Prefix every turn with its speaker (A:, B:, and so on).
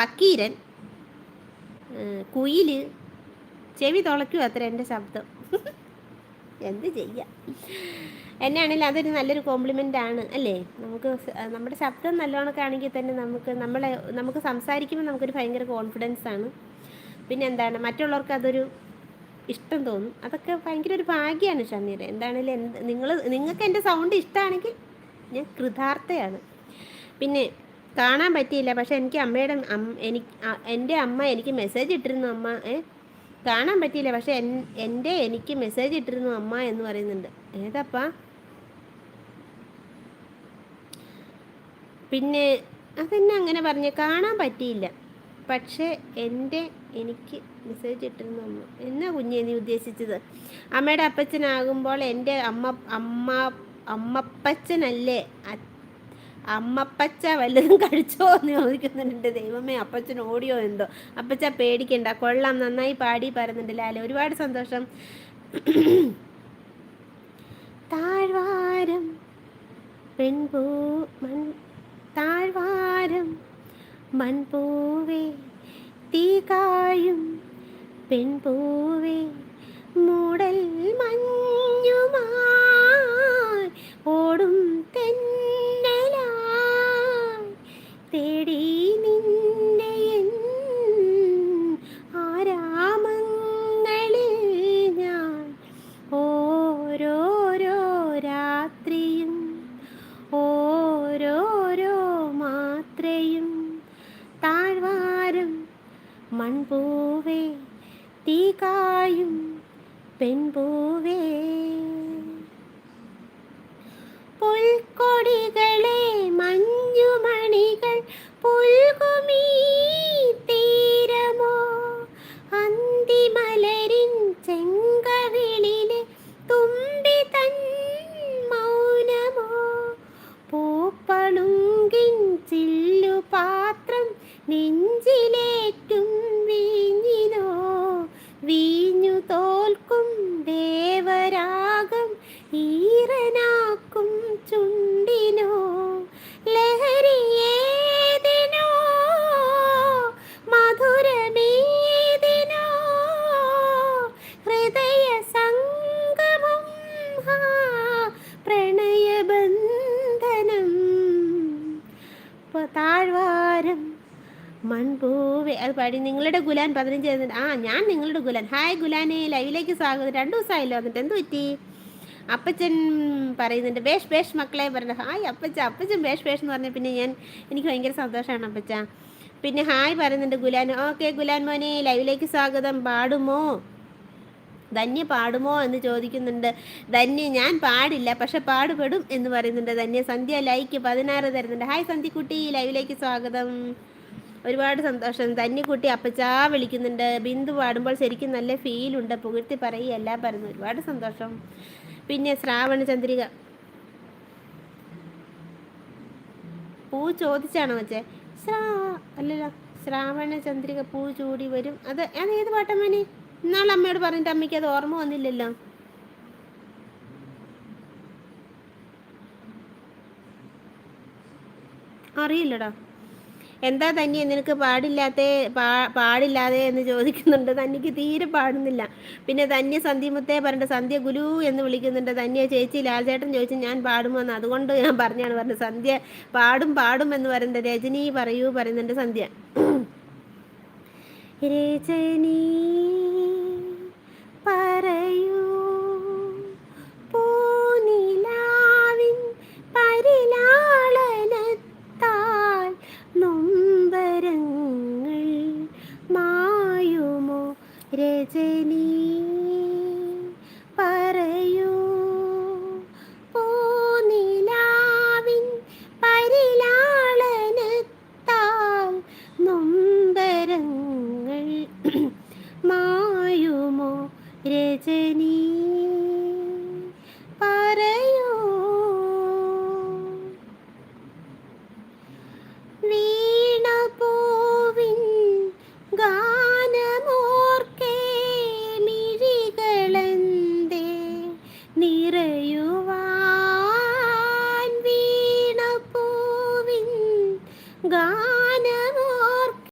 A: പക്കീരൻ കുയിൽ ചെവി തുളയ്ക്കും അത്ര എന്റെ ശബ്ദം. എന്ത് ചെയ്യാം? എന്നാണെങ്കിലും അതൊരു നല്ലൊരു കോംപ്ലിമെന്റ് ആണ് അല്ലേ? നമുക്ക് നമ്മുടെ ശബ്ദം നല്ലോണമൊക്കെ ആണെങ്കിൽ തന്നെ നമുക്ക് നമ്മളെ നമുക്ക് സംസാരിക്കുമ്പോൾ നമുക്കൊരു ഭയങ്കര കോൺഫിഡൻസ് ആണ്. പിന്നെ എന്താണ് മറ്റുള്ളവർക്ക് അതൊരു ഇഷ്ടം തോന്നും. അതൊക്കെ ഭയങ്കര ഒരു ഭാഗ്യമാണ് ഷമീർ എന്താണെങ്കിലും എന്ത് നിങ്ങൾ നിങ്ങൾക്ക് എന്റെ സൗണ്ട് ഇഷ്ടമാണെങ്കിൽ ഞാൻ കൃതാർത്ഥയാണ്. പിന്നെ കാണാൻ പറ്റിയില്ല. പക്ഷെ എനിക്ക് അമ്മയുടെ എനിക്ക് എന്റെ അമ്മ എനിക്ക് മെസ്സേജ് ഇട്ടിരുന്നു അമ്മ കാണാൻ പറ്റിയില്ല. പക്ഷെ എന്റെ എനിക്ക് മെസ്സേജ് ഇട്ടിരുന്നു അമ്മ എന്ന് പറയുന്നുണ്ട്. ഏതപ്പാ? പിന്നെ അതെന്നെ അങ്ങനെ പറഞ്ഞ് കാണാൻ പറ്റിയില്ല. പക്ഷേ എന്റെ എനിക്ക് മെസ്സേജ് ഇട്ടിരുന്നു അമ്മ. എന്നാ കുഞ്ഞെ നീ ഉദ്ദേശിച്ചത്? അമ്മയുടെ അപ്പച്ചനാകുമ്പോൾ എന്റെ അമ്മ അമ്മ അമ്മപ്പച്ചനല്ലേ? അമ്മപ്പച്ച വല്ലതും കഴിച്ചോ എന്ന് ചോദിക്കുന്നുണ്ട്. ദൈവമേ അപ്പച്ചൻ ഓടിയോ എന്തോ? അപ്പച്ച പേടിക്കണ്ട. കൊള്ളാം നന്നായി പാടി പറയുന്നുണ്ട് ലാല. ഒരുപാട് സന്തോഷം. താഴ്വാരം പെൺപൂ മൺ താഴ്വാരം മൺപൂവേ തീകായും പെൺപൂവേ മൂടൽ മഞ്ഞുമായി മൺപൂവേ തീകായും പെൺപൂവേ പുൽക്കൊടികളെ മഞ്ഞുമണികൾ പുൽകുമീ തീരമോ? അന്തിമലരിൻ ചെങ്കവിളിലെ തുമ്പി തൻ മൗനമോ? പൂപ്പളുങ്കിൻ ചില്ലുപാത്രം നെഞ്ചിലേറ്റും ഈറനാക്കും ചുണ്ടിനോ ലഹരിയേതിനോ മധുരമേതിനോ ഹൃദയ സംഗമം പ്രണയബന്ധനം താഴ്വാരം മൺപൂവേ അത് പാടി. നിങ്ങളുടെ ഗുലാൻ പതിനഞ്ച് ആ ഞാൻ നിങ്ങളുടെ ഗുലാൻ. ഹായ് ഗുലാനെ ലൈവിലേക്ക് സ്വാഗതം. രണ്ടു ദിവസമായില്ലോ എന്നിട്ട് എന്ത് പറ്റി? അപ്പച്ചൻ പറയുന്നുണ്ട് ബേഷ് ബേഷ് മക്കളെ പറഞ്ഞു ഹായ് അപ്പച്ച അപ്പച്ചൻ ബേഷ് ബേഷ് എന്ന് പറഞ്ഞ പിന്നെ ഞാൻ എനിക്ക് ഭയങ്കര സന്തോഷമാണ് അപ്പച്ച. പിന്നെ ഹായ് പറയുന്നുണ്ട് ഗുലാൻ ഓക്കെ ഗുലാൻ മോനെ ലൈവിലേക്ക് സ്വാഗതം പാടുമോ? ധന്യ പാടുമോ? എന്ന് ചോദിക്കുന്നുണ്ട്. ധന്യ ഞാൻ പാടില്ല പക്ഷെ പാടുപെടും എന്ന് പറയുന്നുണ്ട് ധന്യ. സന്ധ്യ ലൈക്ക് പതിനാറ് തരുന്നുണ്ട്. ഹായ് സന്ധ്യക്കുട്ടി ലൈവിലേക്ക് സ്വാഗതം. ഒരുപാട് സന്തോഷം. ധന്യക്കുട്ടി അപ്പച്ചാ വിളിക്കുന്നുണ്ട്. ബിന്ദു പാടുമ്പോൾ ശരിക്കും നല്ല ഫീലുണ്ട് പുകഴ്ത്തി എല്ലാം പറയുന്നു ഒരുപാട് സന്തോഷം. പിന്നെ ശ്രാവണ ചന്ദ്രിക. പൂ ചോദിച്ചാണോ വെച്ചേ ശ്രാ അല്ലല്ലോ ശ്രാവണ ചന്ദ്രിക പൂ ചൂടി വരും. അത് അത് ഏത് പാട്ടമ്മനെ ഇന്നാൾ അമ്മയോട് പറഞ്ഞിട്ട് അമ്മയ്ക്ക് അത് ഓർമ്മ വന്നില്ലല്ലോ. അറിയില്ലടാ. എന്താ തന്നെ നിനക്ക് പാടില്ലാത്ത പാടില്ലാതെ എന്ന് ചോദിക്കുന്നുണ്ട്. തന്നിക്ക് തീരെ പാടുന്നില്ല. പിന്നെ ധന്യ സന്ധ്യമുത്തേ പറഞ്ഞിട്ട് സന്ധ്യ ഗുരു എന്ന് വിളിക്കുന്നുണ്ട്. ധന്യ ചേച്ചി ലാൽചേട്ടൻ ചോദിച്ചു ഞാൻ പാടുമോ? എന്ന്. അതുകൊണ്ട് ഞാൻ പറഞ്ഞാണ് പറഞ്ഞത്. സന്ധ്യ പാടും പാടും എന്ന് പറയുന്നത് രജനി പറയൂ പറയുന്നുണ്ട് സന്ധ്യ. രജനി രജനീ